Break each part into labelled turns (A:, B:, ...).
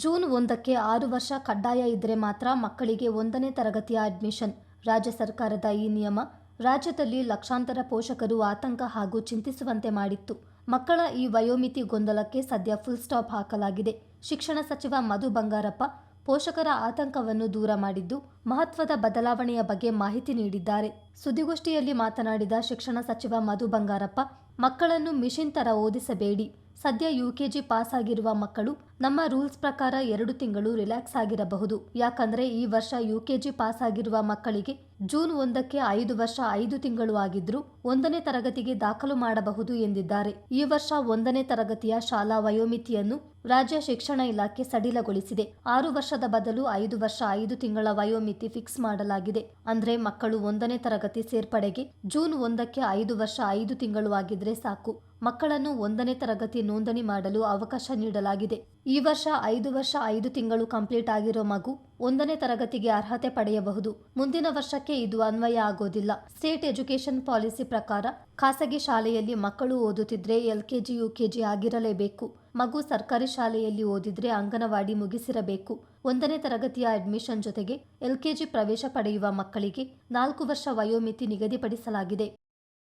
A: June ಒಂದಕ್ಕೆ ಆರು ವರ್ಷ ಕಡ್ಡಾಯ ಇದ್ದರೆ ಮಾತ್ರ ಮಕ್ಕಳಿಗೆ ಒಂದನೇ ತರಗತಿಯ ಅಡ್ಮಿಷನ್ ರಾಜ್ಯ ಸರ್ಕಾರದ ಈ ನಿಯಮ ರಾಜ್ಯದಲ್ಲಿ ಲಕ್ಷಾಂತರ ಪೋಷಕರು ಆತಂಕ ಹಾಗೂ ಚಿಂತಿಸುವಂತೆ ಮಾಡಿತ್ತು. ಮಕ್ಕಳ ಈ ವಯೋಮಿತಿ ಗೊಂದಲಕ್ಕೆ ಸದ್ಯ ಫುಲ್ ಸ್ಟಾಪ್ ಹಾಕಲಾಗಿದೆ. ಶಿಕ್ಷಣ ಸಚಿವ ಮಧು ಬಂಗಾರಪ್ಪ ಪೋಷಕರ ಆತಂಕವನ್ನು ದೂರ ಮಾಡಿದ್ದು, ಮಹತ್ವದ ಬದಲಾವಣೆಯ ಬಗ್ಗೆ ಮಾಹಿತಿ ನೀಡಿದ್ದಾರೆ. ಸುದ್ದಿಗೋಷ್ಠಿಯಲ್ಲಿ ಮಾತನಾಡಿದ ಶಿಕ್ಷಣ ಸಚಿವ ಮಧು ಬಂಗಾರಪ್ಪ, ಮಕ್ಕಳನ್ನು ಮಿಷಿನ್ ತರ ಓದಿಸಬೇಡಿ. ಸದ್ಯ ಯುಕೆಜಿ ಪಾಸ್ ಆಗಿರುವ ಮಕ್ಕಳು ನಮ್ಮ ರೂಲ್ಸ್ ಪ್ರಕಾರ ಎರಡು ತಿಂಗಳು ರಿಲ್ಯಾಕ್ಸ್ ಆಗಿರಬಹುದು. ಯಾಕಂದ್ರೆ ಈ ವರ್ಷ ಯುಕೆಜಿ ಪಾಸ್ ಆಗಿರುವ ಮಕ್ಕಳಿಗೆ ಜೂನ್ ಒಂದಕ್ಕೆ ಐದು ವರ್ಷ ಐದು ತಿಂಗಳು ಆಗಿದ್ರು ಒಂದನೇ ತರಗತಿಗೆ ದಾಖಲು ಮಾಡಬಹುದು ಎಂದಿದ್ದಾರೆ. ಈ ವರ್ಷ ಒಂದನೇ ತರಗತಿಯ ಶಾಲಾ ವಯೋಮಿತಿಯನ್ನು ರಾಜ್ಯ ಶಿಕ್ಷಣ ಇಲಾಖೆ ಸಡಿಲಗೊಳಿಸಿದೆ. ಆರು ವರ್ಷದ ಬದಲು ಐದು ವರ್ಷ ಐದು ತಿಂಗಳ ವಯೋಮಿತಿ ಫಿಕ್ಸ್ ಮಾಡಲಾಗಿದೆ. ಅಂದ್ರೆ ಮಕ್ಕಳು ಒಂದನೇ ತರಗತಿ ಸೇರ್ಪಡೆಗೆ ಜೂನ್ ಒಂದಕ್ಕೆ ಐದು ವರ್ಷ ಐದು ತಿಂಗಳು ಆಗಿದ್ರೆ ಸಾಕು. ಮಕ್ಕಳನ್ನು ಒಂದನೇ ತರಗತಿ ನೋಂದಣಿ ಮಾಡಲು ಅವಕಾಶ ನೀಡಲಾಗಿದೆ. ಈ ವರ್ಷ ಐದು ವರ್ಷ ಐದು ತಿಂಗಳು ಕಂಪ್ಲೀಟ್ ಆಗಿರೋ ಮಗು ಒಂದನೇ ತರಗತಿಗೆ ಅರ್ಹತೆ ಪಡೆಯಬಹುದು. ಮುಂದಿನ ವರ್ಷಕ್ಕೆ ಇದು ಅನ್ವಯ ಆಗೋದಿಲ್ಲ. ಸ್ಟೇಟ್ ಎಜುಕೇಷನ್ ಪಾಲಿಸಿ ಪ್ರಕಾರ ಖಾಸಗಿ ಶಾಲೆಯಲ್ಲಿ ಮಕ್ಕಳು ಓದುತ್ತಿದ್ರೆ ಎಲ್ಕೆಜಿ ಯುಕೆಜಿ ಆಗಿರಲೇಬೇಕು. ಮಗು ಸರ್ಕಾರಿ ಶಾಲೆಯಲ್ಲಿ ಓದಿದ್ರೆ ಅಂಗನವಾಡಿ ಮುಗಿಸಿರಬೇಕು. ಒಂದನೇ ತರಗತಿಯ ಅಡ್ಮಿಷನ್ ಜೊತೆಗೆ ಎಲ್ಕೆಜಿ ಪ್ರವೇಶ ಪಡೆಯುವ ಮಕ್ಕಳಿಗೆ ನಾಲ್ಕು ವರ್ಷ ವಯೋಮಿತಿ ನಿಗದಿಪಡಿಸಲಾಗಿದೆ.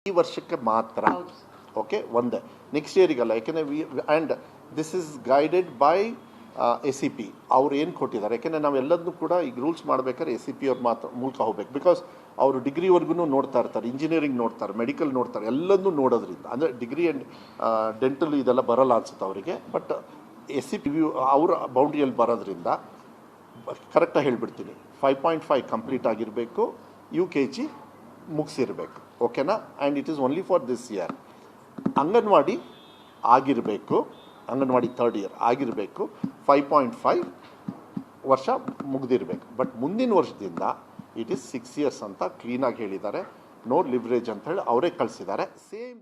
B: ಈ ವರ್ಷಕ್ಕೆ ಮಾತ್ರ ಓಕೆ ಒಂದೇ. ನೆಕ್ಸ್ಟ್ ಇಯರಿಗಲ್ಲ ಯಾಕೆಂದರೆ we and this is guided by A C P ಅವ್ರು ಏನು ಕೊಟ್ಟಿದ್ದಾರೆ? ಯಾಕೆಂದರೆ ನಾವೆಲ್ಲದನ್ನೂ ಕೂಡ ಈಗ ರೂಲ್ಸ್ ಮಾಡಬೇಕಾದ್ರೆ ಎ ಸಿ ಪಿ ಅವ್ರ ಮಾತ್ರ ಮೂಲಕ ಹೋಗ್ಬೇಕು. ಬಿಕಾಸ್ ಅವರು ಡಿಗ್ರಿವರೆಗೂ ನೋಡ್ತಾ ಇರ್ತಾರೆ ಇಂಜಿನಿಯರಿಂಗ್ ನೋಡ್ತಾರೆ ಮೆಡಿಕಲ್ ನೋಡ್ತಾರೆ ಎಲ್ಲದನ್ನೂ ನೋಡೋದ್ರಿಂದ. ಅಂದರೆ ಡಿಗ್ರಿ ಆ್ಯಂಡ್ ಡೆಂಟಲ್ ಇದೆಲ್ಲ ಬರಲ್ಲ ಅನ್ಸುತ್ತೆ ಅವರಿಗೆ. But S C P view ಅವರ ಬೌಂಡ್ರಿಯಲ್ಲಿ ಬರೋದ್ರಿಂದ ಕರೆಕ್ಟಾಗಿ ಹೇಳ್ಬಿಡ್ತೀನಿ. ಫೈವ್ ಪಾಯಿಂಟ್ ಫೈವ್ ಕಂಪ್ಲೀಟ್ ಆಗಿರಬೇಕು ಯು ಕೆ ಜಿ ಮುಗಿಸಿರ್ಬೇಕು. ಓಕೆನಾ and it is only for this year anganwadi ಆಗಿರಬೇಕು. ಅಂಗನವಾಡಿ ಥರ್ಡ್ ಇಯರ್ ಆಗಿರಬೇಕು ಫೈವ್ ಪಾಯಿಂಟ್ ಫೈವ್ ವರ್ಷ ಮುಗ್ದಿರಬೇಕು. ಬಟ್ ಮುಂದಿನ ವರ್ಷದಿಂದ ಇಟ್ ಈಸ್ ಸಿಕ್ಸ್ ಇಯರ್ಸ್ ಅಂತ ಕ್ಲೀನಾಗಿ ಹೇಳಿದ್ದಾರೆ. ನೋ ಲಿವ್ರೇಜ್ ಅಂತ ಹೇಳಿ ಅವರೇ ಕಳಿಸಿದ್ದಾರೆ. ಸೇಮ್